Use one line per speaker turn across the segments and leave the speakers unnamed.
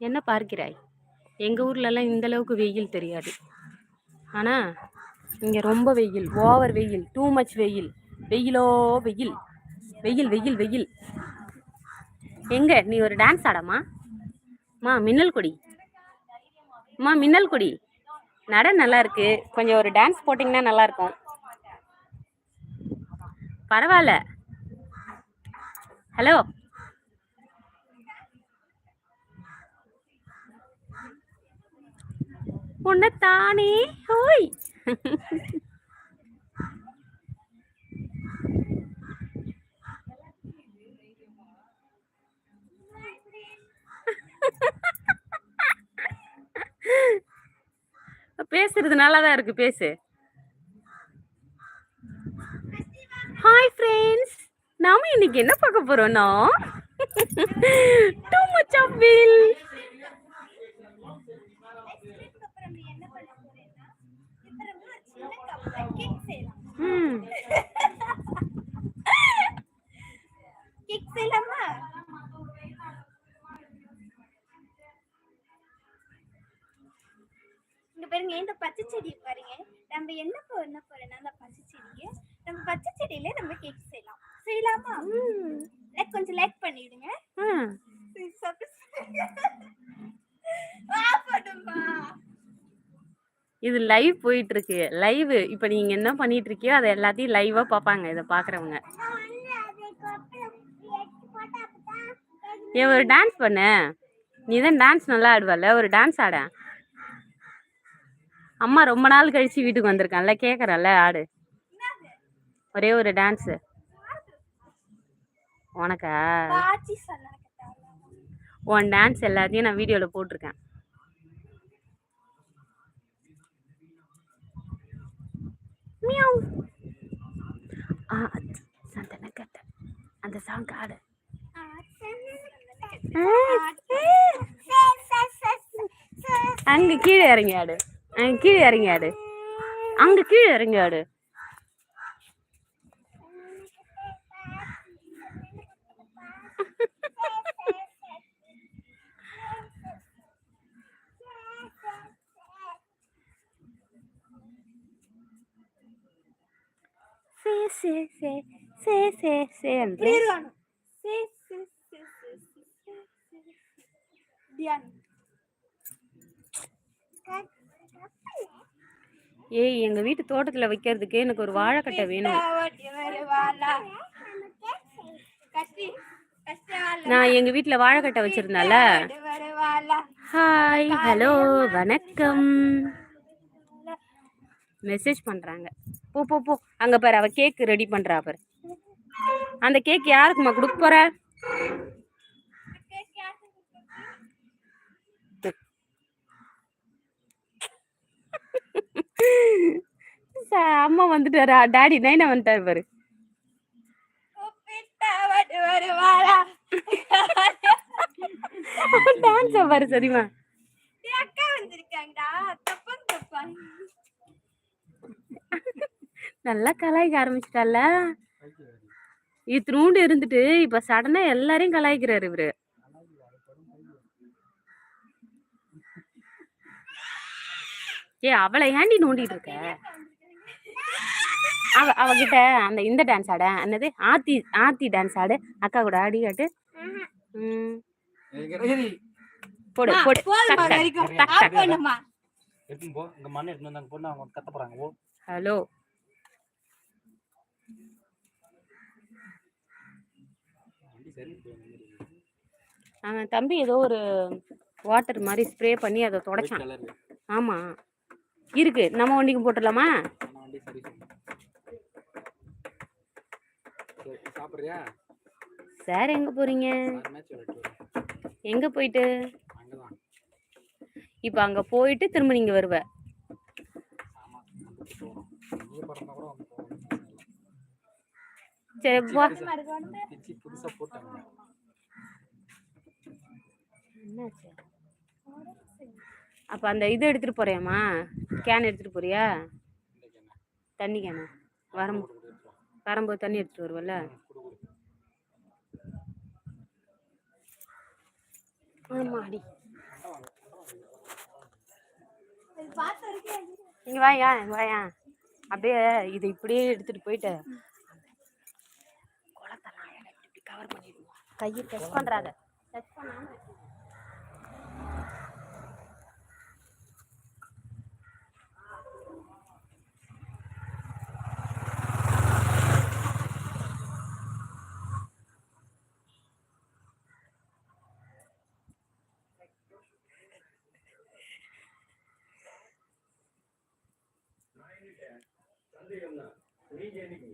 என்ன பார்க்கிறாய்? எங்கள் ஊர்லலாம் இந்தளவுக்கு வெயில் தெரியாது. ஆனால் இங்கே ரொம்ப வெயில் ஓவர் வெயில் டூ மச் வெயில். வெயிலோ வெயில். வெயில் வெயில் வெயில். எங்கே? நீ ஒரு டான்ஸ் ஆடமா? மா மின்னல் கொடி. அம்மா மின்னல் கொடி. நட நல்லா இருக்கு. கொஞ்சம் ஒரு டான்ஸ் போட்டிங்கன்னா நல்லா இருக்கும். பரவாயில்ல ஹலோ உன்னைத்தானே ஹோய். பேசுறது நல்லா தான் இருக்கு பேசு. ஹாய் ஃப்ரெண்ட்ஸ் நாம இன்னைக்கு என்ன பார்க்க போறோம்னா டூ மச் ஆஃப் வில் ம்
கேக் செய்யலாமா இங்க பாருங்க இந்த பச்சை செடி பாருங்க நம்ம என்ன பண்ண போறோம்னா அந்த பச்சை செடியை நம்ம பச்சை செடியில நம்ம கேக் செய்யலாம். செய்யலாமா? லைக் கொஞ்சம் லைக் பண்ணிடுங்க.
இது லைவ் போயிட்டு இருக்கு லைவ் இப்போ நீங்க என்ன பண்ணிட்டு இருக்கியோ அதை எல்லாத்தையும் லைவா பார்ப்பாங்க இதை பார்க்குறவங்க. ஏன் ஒரு டான்ஸ் பண்ணு. நீ தான் டான்ஸ் நல்லா ஆடுவல்ல ஒரு டான்ஸ் ஆட. அம்மா ரொம்ப நாள் கழிச்சு வீட்டுக்கு வந்திருக்கான்ல கேக்குறல்ல ஆடு. ஒரே ஒரு டான்ஸு உனக்கா? உன் டான்ஸ் எல்லாத்தையும் நான் வீடியோவில் போட்டிருக்கேன். மியாவ். ஆ சந்தன கட்ட. அந்த சாங் ஆடு அங்க கீழே இறங்கி ஆடு. கீழே இறங்கி ஆடு அங்க கீழே இறங்கி ஆடு சே சே சே சே சே சே என்று ஏய் எங்க வீட்டு தோட்டத்துல வைக்கிறதுக்கு எனக்கு ஒரு வாழைக்கட்டை வேணும். நான் எங்க வீட்டுல வாழைக்கட்டை வச்சிருந்தால ஹாய் ஹலோ வணக்கம். மெசேஜ் பண்றாங்க. போ போ போ. அங்க பாரு அவ கேக் ரெடி பண்றா பாரு. அந்த கேக் யாருக்குமா கொடுக்க போற? அம்மா வந்துட்டாரா? டாடி நைனா வந்துட்டாரு பாரு. டான்ஸ் பாரு சரிமா
அக்கா வந்திருக்காங்கடா
நல்லா கலாய்க்க ஆரம்பிச்சிட்டால. இத்தினூண்டு இருந்துட்டு இப்ப சடனா எல்லாரையும் கலாய்க்கிறாரு இவரு. ஏ அவளை ஏண்டி நோண்டிட்டு இருக்க? அவ அவகிட்ட அந்த இந்த டான்ஸ் ஆட என்னது? ஆத்தி ஆத்தி டான்ஸ் ஆடு. அக்கா கூட ஆடி காட்டு. ம், போடு போடு. ஹலோ. அவன் தம்பி ஏதோ ஒரு வாட்டர் மாதிரி ஸ்ப்ரே பண்ணி அதை தொடச்சான்.
கலர்
ஆமா. இருக்கு. நம்ம வண்டிக்கு போட்டுடலாமா
ஆனா வண்டி சரி செய்யணும். சரி, சாப்பிடுறியா?
சார் எங்க போறீங்க? எங்க போயிட்டு? இப்போ அங்க போயிட்டு திரும்ப நீங்க வருவ. சரி
புதுசா போட்டாங்க.
என்னாச்சு அப்ப அந்த இது எடுத்துட்டு போறியாம்மா? கேன் எடுத்துட்டு போறியா? தண்ணி கேனு வரும். வரும்போது. தண்ணி எடுத்துட்டு வருவல்ல ஆமாடி. இங்க வாயா இங்க வாயா. அப்படியே இதை இப்படியே எடுத்துட்டு போயிட்டு. குளத்தெல்லாம் கவர் பண்ணிடுவோம். கையை டச் பண்றாத. டச் பண்ணாம வந்து என்ன பிஜேபிக்கு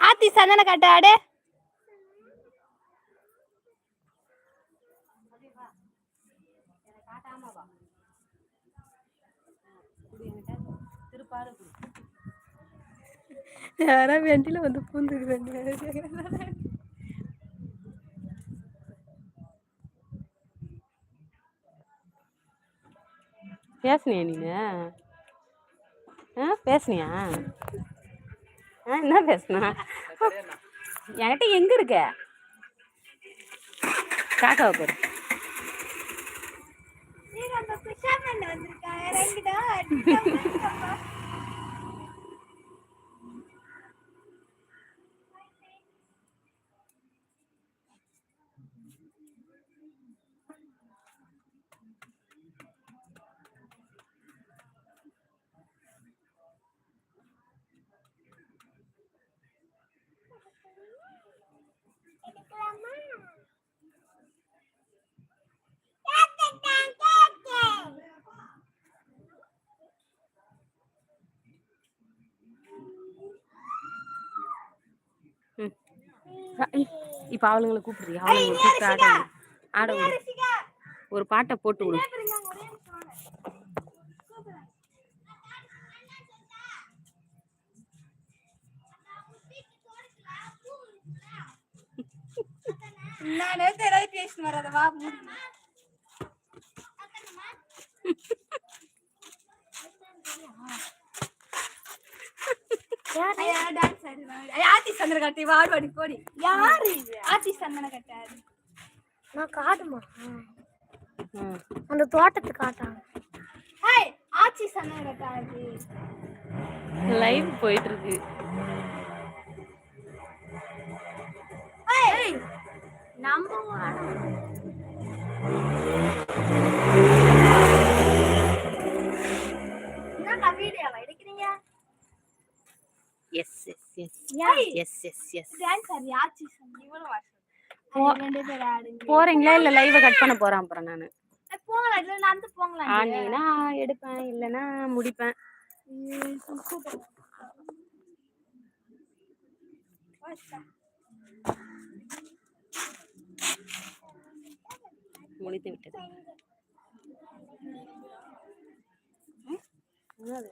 ஆத்தி சந்தன காட்டு ஆடு.
யாரா வெண்டில வந்து பூந்துக்குறாங்க பேசுனியா நீங்க? ஆ பேசுனியா? ஆ என்ன பேசுனா? என்கிட்ட எங்க இருக்க? காக்காவை பாரு
நம்ம வந்திருக்காங்க.
இப்போ அவளுங்களை கூப்பிடுறியா? அவளுங்களை கூப்பிட்டு ஆட ஆட விடு. ஒரு பாட்டை போட்டு விடு.
நான் நேத்து ஏதாவது பேசின வர அதை வா. மூடி ஆத்தி சந்தன கட்டி வாடுவாடி போடி யாரு ஆத்தி சந்தன கட்டாரு.
நான் காட்டுமா? அந்த தோட்டத்து காட்டாங்க
ஆச்சி சந்தன கட்டாரு.
லைவ் போயிட்டு இருக்கு.
Yes yes
yes
yes yes yes
போறீங்களா? இல்ல லைவை கட் பண்ண போறேன் அப்புறம் நானு. ஆனீங்கன்னா எடுப்பேன் இல்லைன்னா முடிப்பேன். முடித்து விட்டது என்னது